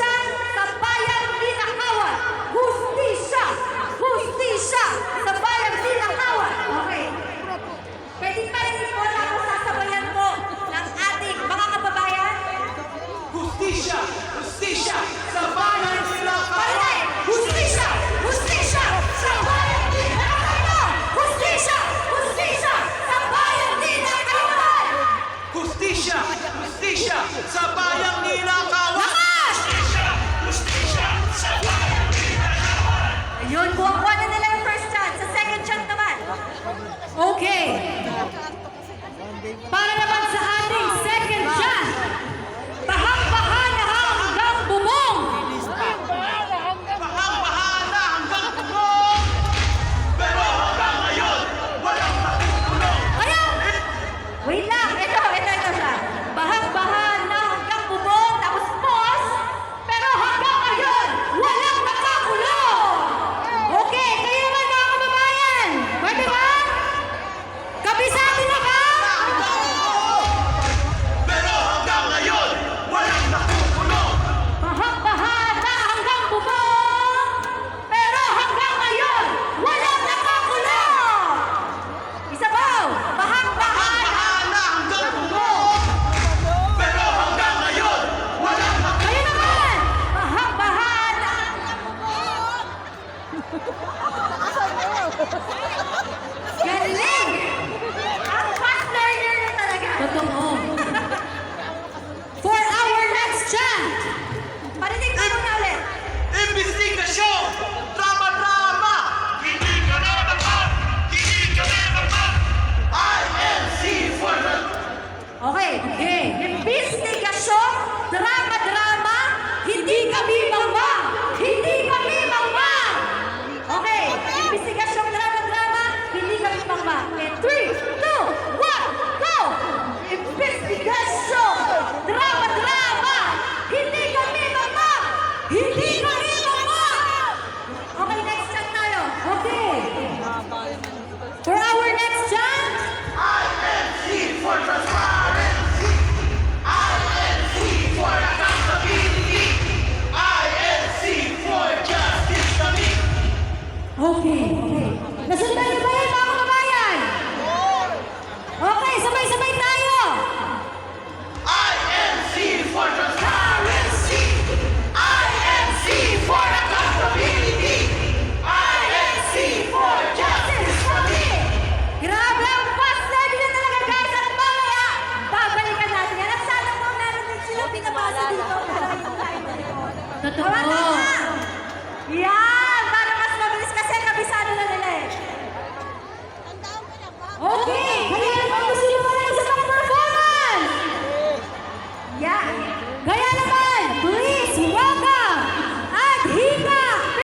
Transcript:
Sir Okay. Para naman Totoo. Tama na! Yan! Para mas mabilis kasi kabisado na nila eh. Tandaan mo Okay!